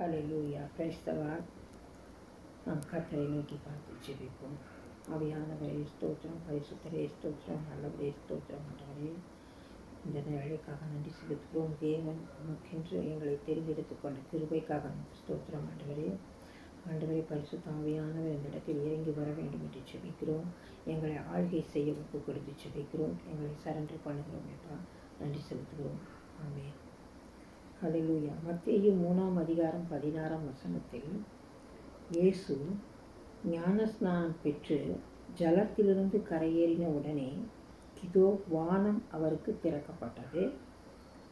ஹalleluya கிறிஸ்தவர் நாம் கத்தரை நோக்கி பார்த்து ஜெபிப்போம். அவையானவரை ஸ்தோத்திரம். பரிசுத்தரே ஸ்தோத்திரம். நல்லவரே ஸ்தோத்திரம். ஆண்டவரே இந்த வேலைக்காக நன்றி செலுத்துகிறோம். தேவன் நமக்கென்று எங்களை தெரிந்தெடுத்து கொண்ட கிருபைக்காக ஸ்தோத்திரம். ஆண்டவரே ஆண்டவரை பரிசுத்த ஆவியானவர் இந்த இடத்தில் இறங்கி வர வேண்டும் என்று செபிக்கிறோம் எங்களை ஆழ்கை செய்ய ஒப்பு கொடுத்து செபிக்கிறோம் எங்களை சரண்டர் பண்ணுகிறோம் எப்பா நன்றி செலுத்துகிறோம். ஆமே அலையூயா மத்திய மூணாம் அதிகாரம் பதினாறாம் வசனத்தில் இயேசு ஞானஸ்நானம் பெற்று ஜலத்திலிருந்து கரையேறின உடனே இதோ வானம் அவருக்கு திறக்கப்பட்டது.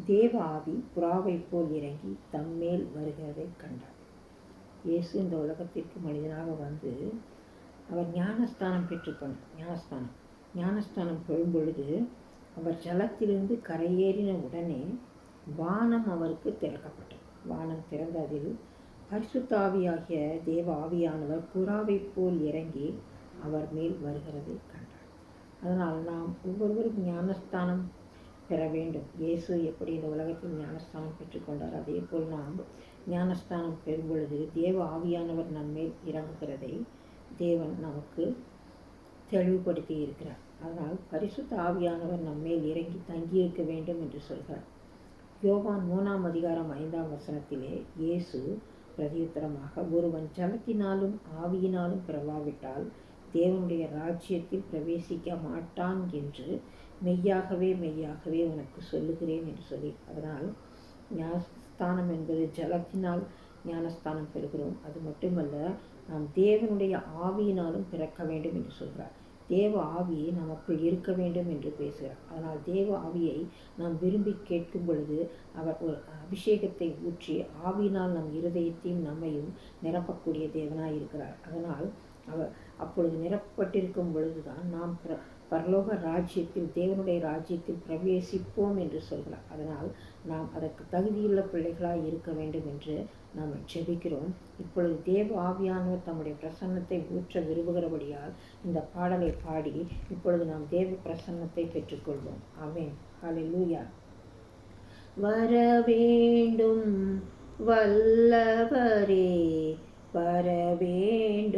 தேவ ஆவி புறாவைப் போல் இறங்கி தம்மேல் வருகிறதைக் கண்டார். இயேசு இந்த உலகத்திற்கு மனிதனாக வந்து அவர் ஞானஸ்தானம் பெற்றுக்கொண்டார் ஞானஸ்தானம் ஞானஸ்தானம் பெறும் பொழுது அவர் ஜலத்திலிருந்து கரையேறின உடனே வானம் அவருக்கு திறக்கப்பட்டது. வானம் திறந்ததில் பரிசுத்தாவியாகிய தேவ ஆவியானவர் புறாவைப் போல் இறங்கி அவர் மேல் வருகிறதை கண்டார். அதனால் நாம் ஒவ்வொருவரும் ஞானஸ்தானம் பெற வேண்டும். இயேசு எப்படி இந்த உலகத்தில் ஞானஸ்தானம் பெற்றுக்கொண்டார் அதே போல் நாம் ஞானஸ்தானம் பெறும் பொழுது தேவ ஆவியானவர் நம்மேல் இறங்குகிறதை தேவன் நமக்கு தெளிவுபடுத்தி இருக்கிறார். அதனால் பரிசுத்த ஆவியானவர் நம்மேல் இறங்கி தங்கியிருக்க வேண்டும் என்று சொல்கிறார். யோகான் மூணாம் அதிகாரம் ஐந்தாம் வசனத்திலே இயேசு பிரதியுத்தரமாக ஒருவன் ஜலத்தினாலும் ஆவியினாலும் பிறவாவிட்டால் தேவனுடைய ராஜ்யத்தில் பிரவேசிக்க மாட்டான் என்று மெய்யாகவே மெய்யாகவே உனக்கு சொல்லுகிறேன் என்று சொல்லி அதனால் ஞானஸ்தானம் என்பது ஜலத்தினால் ஞானஸ்தானம் பெறுகிறோம். அது மட்டுமல்ல நாம் தேவனுடைய ஆவியினாலும் பிறக்க வேண்டும் என்று சொல்கிறார் தேவ ஆவி நமக்குள் இருக்க வேண்டும் என்று பேசுகிறார். அதனால் தேவ ஆவியை நாம் விரும்பி கேட்கும் பொழுது அவர் ஒரு அபிஷேகத்தை ஊற்றி ஆவியினால் நம் இருதயத்தையும் நம்மையும் நிரப்பக்கூடிய தேவனாக இருக்கிறார். அதனால் அவர் அப்பொழுது நிரப்பப்பட்டிருக்கும் பொழுதுதான் நாம் பிர பரலோக ராஜ்யத்தில் தேவனுடைய ராஜ்யத்தில் பிரவேசிப்போம் என்று சொல்கிறார் அதனால் நாம் அதற்கு தகுதியுள்ள பிள்ளைகளாக இருக்க வேண்டும் என்று நாம் ஜெபிக்கிறோம் இப்பொழுது தேவ ஆவியானவர் தம்முடைய பிரசன்னத்தை ஊற்ற விரும்புகிறபடியால் இந்த பாடலை பாடி இப்பொழுது நாம் தேவ பிரசன்னத்தை பெற்றுக்கொள்வோம். ஆமென். லூயா வர வேண்டும் வல்லவரே வர வேண்டும்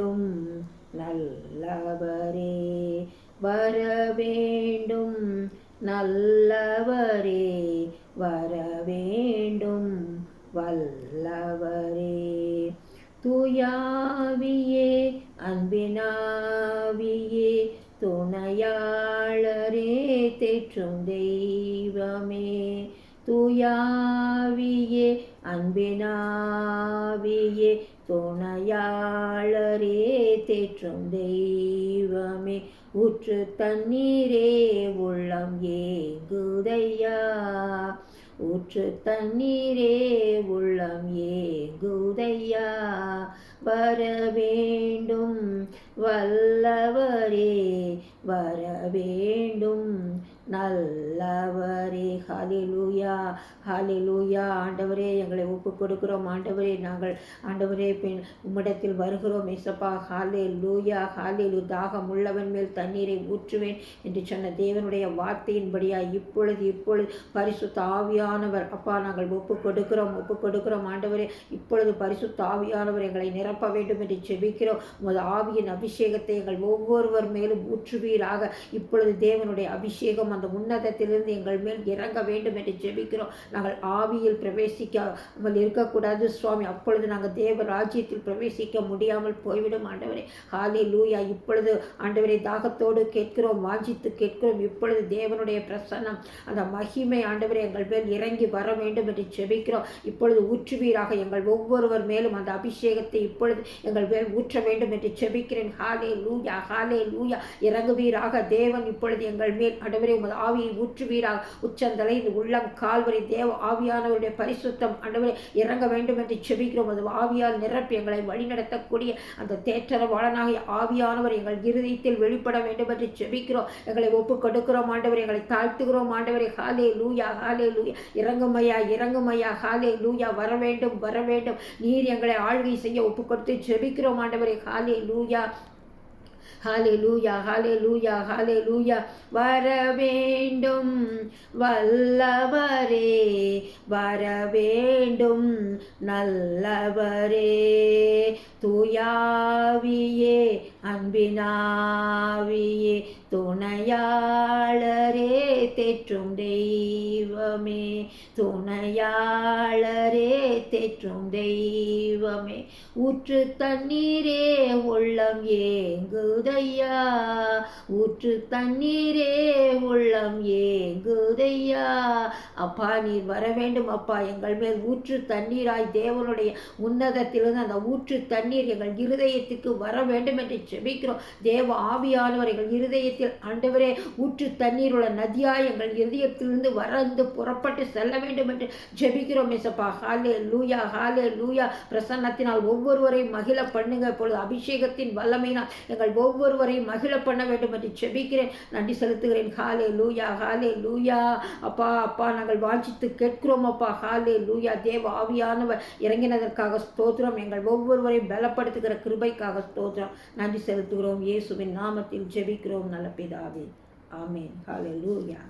நல்லவரே வர வேண்டும். நல்லவரே வர வேண்டும். வல்லவரே துயாவியே அன்பினாவியே துணையாளரே தேற்றும் தெய்வமே. துயாவியே அன்பினாவியே துணையாளரே தேற்றும் தெய்வமே ஊற்று தண்ணீரே உள்ளம் ஏங்குதையா? ஊற்று தண்ணீரே உள்ளம் ஏங்குதையா? வர வேண்டும் வல்லவரே வர வேண்டும் நல்லவரே ஹலிலுயா ஹலிலூயா ஆண்டவரே எங்களை ஒப்பு கொடுக்கிறோம் ஆண்டவரே நாங்கள் ஆண்டவரே பின் உம்மிடத்தில் வருகிறோம். இசப்பா ஹாலே லூயா ஹாலிலு தாகம் உள்ளவன் மேல் தண்ணீரை ஊற்றுவேன் என்று சொன்ன தேவனுடைய வார்த்தையின்படியா இப்பொழுது இப்பொழுது பரிசுத்த ஆவியானவர். அப்பா நாங்கள் ஒப்பு கொடுக்கிறோம் ஒப்பு கொடுக்கிறோம் ஆண்டவரே இப்பொழுது பரிசுத்த ஆவியானவர் எங்களை நிரப்ப வேண்டும் என்று செபிக்கிறோம் உமது ஆவியின் அபிஷேகத்தை எங்கள் ஒவ்வொருவர் மேலும் ஊற்றுவீராக. இப்பொழுது தேவனுடைய அபிஷேகம் அந்த உன்னதத்திலிருந்து எங்கள் மேல் இறங்க வேண்டும் என்று ஜெபிக்கிறோம். நாங்கள் ஆவியில் பிரவேசிக்க பிரவேசிக்காமல் இருக்கக்கூடாது சுவாமி. அப்பொழுது நாங்கள் தேவ ராஜ்யத்தில் பிரவேசிக்க முடியாமல் போய்விடும் ஆண்டவரே. ஹாலே லூயா இப்பொழுது ஆண்டவரை தாகத்தோடு கேட்கிறோம் வாஞ்சித்து கேட்கிறோம். இப்பொழுது தேவனுடைய பிரசன்னம் அந்த மகிமை ஆண்டவரை எங்கள் மேல் இறங்கி வர வேண்டும் என்று செபிக்கிறோம் இப்பொழுது ஊற்றுவீராக எங்கள் ஒவ்வொருவர் மேலும் அந்த அபிஷேகத்தை இப்பொழுது எங்கள் மேல் ஊற்ற வேண்டும் என்று செபிக்கிறேன் ஹாலே லூயா ஹாலே லூயா இறங்குவீராக தேவன் இப்பொழுது எங்கள் மேல் ஆண்டவரை உமது ஆவியை ஊற்றுவீராக. உச்சந்தலை உள்ளம் கால்வரை தேவ ஆவியானவருடைய பரிசுத்தம் ஆண்டவரே இறங்க வேண்டும் என்று செபிக்கிறோம். அது ஆவியால் நிரப்பி எங்களை வழிநடத்தக்கூடிய அந்த தேற்றரவாளனாகிய ஆவியானவர் எங்கள் இருதயத்தில் வெளிப்பட வேண்டும் என்று செபிக்கிறோம். எங்களை ஒப்பு கொடுக்கிறோம் ஆண்டவர். எங்களை தாழ்த்துகிறோம் ஆண்டவரை. ஹாலே லூயா ஹாலே லூயா இறங்குமையா இறங்குமையா ஹாலே லூயா வர வேண்டும் வர வேண்டும். நீர் எங்களை ஆழ்கை செய்ய ஒப்பு கொடுத்து ஜெபிக்கிறோம் ஆண்டவரை. ஹாலே லூயா ஹாலே லூயா ஹாலே லூயா ஹாலே லூயா வர வேண்டும் வல்லவரே வர வேண்டும் நல்லவரே. தூயாவியே அன்பினாவியே துணையாளரே தேற்றும் தெய்வமே துணையாளரே. தேற்றும் தெய்வமே. ஊற்று தண்ணீரே உள்ளம் ஏங்குதையா. ஊற்று தண்ணீரே உள்ளம் ஏங்குதையா. அப்பா நீர் வர வேண்டும் அப்பா. எங்கள் மேல் ஊற்று தண்ணீராய் தேவனுடைய உன்னதத்திலிருந்து அந்த ஊற்று தண்ணீர் எங்கள் இருதயத்துக்கு வர வேண்டும் என்று செபிக்கிறோம். தேவ ஆவியானவர் எங்கள் இருதயத்தில் ஆண்டவரே ஊற்று தண்ணீர் உள்ள நதியாய் எங்கள் இருதயத்திலிருந்து வரந்து புறப்பட்டு செல்ல வேண்டும் என்று ஜெபிக்கிறோம் மிசப்பா ஹாலே லூயா ஹாலே லூயா பிரசன்னத்தினால் ஒவ்வொருவரையும் மகிழ பண்ணுங்க. இப்பொழுது அபிஷேகத்தின் வல்லமையினால் எங்கள் ஒவ்வொருவரையும் மகிழ பண்ண வேண்டும் என்று செபிக்கிறேன். நன்றி செலுத்துகிறேன். ஹாலே லூயா ஹாலே லூயா அப்பா அப்பா நாங்கள் வாஞ்சித்து கேட்கிறோம் அப்பா. ஹாலே லூயா தேவ ஆவியானவர் இறங்கினதற்காக ஸ்தோத்திரம். எங்கள் ஒவ்வொருவரையும் பலப்படுத்துகிற கிருபைக்காக ஸ்தோத்திரம். நன்றி செலுத்துகிறோம். இயேசுவின் நாமத்தில் ஜெபிக்கிறோம். நல்ல பிதாவே. ஆமேன். ஹாலே லூயா